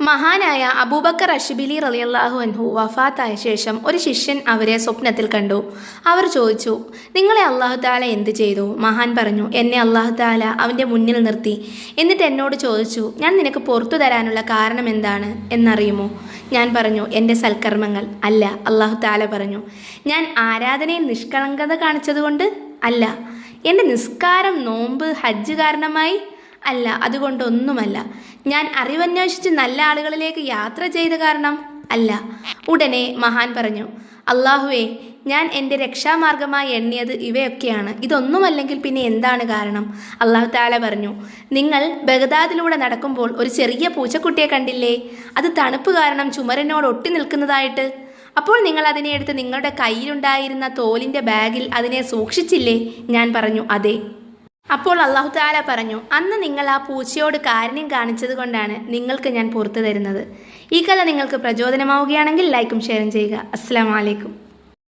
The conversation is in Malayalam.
മഹാനായ അബൂബക്കർ അഷിബിലി റളിയല്ലാഹു അൻഹു വഫാത്തായ ശേഷം ഒരു ശിഷ്യൻ അവരെ സ്വപ്നത്തിൽ കണ്ടു. അവർ ചോദിച്ചു നിങ്ങളെ അള്ളാഹു താല എന്ത് ചെയ്തു? മഹാൻ പറഞ്ഞു എന്നെ അള്ളാഹു താല അവന്റെ മുന്നിൽ നിർത്തി. എന്നിട്ട് എന്നോട് ചോദിച്ചു ഞാൻ നിനക്ക് പുറത്തു തരാനുള്ള കാരണം എന്താണ്? എന്നറിയുമോ? ഞാൻ പറഞ്ഞു എന്റെ സൽക്കർമ്മങ്ങൾ അല്ല അള്ളാഹു താല പറഞ്ഞു. ഞാൻ ആരാധനയിൽ നിഷ്കളങ്കത കാണിച്ചതുകൊണ്ട് അല്ല. എന്റെ നിസ്കാരം നോമ്പ് ഹജ്ജ് കാരണമായി അല്ല അതുകൊണ്ടൊന്നുമല്ല. ഞാൻ അറിവന്വേഷിച്ച് നല്ല ആളുകളിലേക്ക് യാത്ര ചെയ്ത കാരണം അല്ല. ഉടനെ മഹാൻ പറഞ്ഞു അള്ളാഹുവേ ഞാൻ എന്റെ രക്ഷാമാർഗമായി എണ്ണിയത് ഇവയൊക്കെയാണ്. ഇതൊന്നുമല്ലെങ്കിൽ പിന്നെ എന്താണ് കാരണം? അള്ളാഹു താല പറഞ്ഞു നിങ്ങൾ ബഗദാദിലൂടെ നടക്കുമ്പോൾ ഒരു ചെറിയ പൂച്ചക്കുട്ടിയെ കണ്ടില്ലേ? അത് തണുപ്പ് കാരണം ചുമരനോട് ഒട്ടി നിൽക്കുന്നതായിട്ട്. അപ്പോൾ നിങ്ങൾ അതിനെ എടുത്ത് നിങ്ങളുടെ കയ്യിലുണ്ടായിരുന്ന തോലിന്റെ ബാഗിൽ അതിനെ സൂക്ഷിച്ചില്ലേ? ഞാൻ പറഞ്ഞു അതെ. അപ്പോൾ അള്ളാഹു താല പറഞ്ഞു അന്ന് നിങ്ങൾ ആ പൂച്ചയോട് കാരുണ്യം കാണിച്ചത് കൊണ്ടാണ് നിങ്ങൾക്ക് ഞാൻ പുറത്തു തരുന്നത്. ഈ കഥ നിങ്ങൾക്ക് പ്രചോദനമാവുകയാണെങ്കിൽ ലൈക്കും ഷെയറും ചെയ്യുക. അസ്സാം വലൈക്കും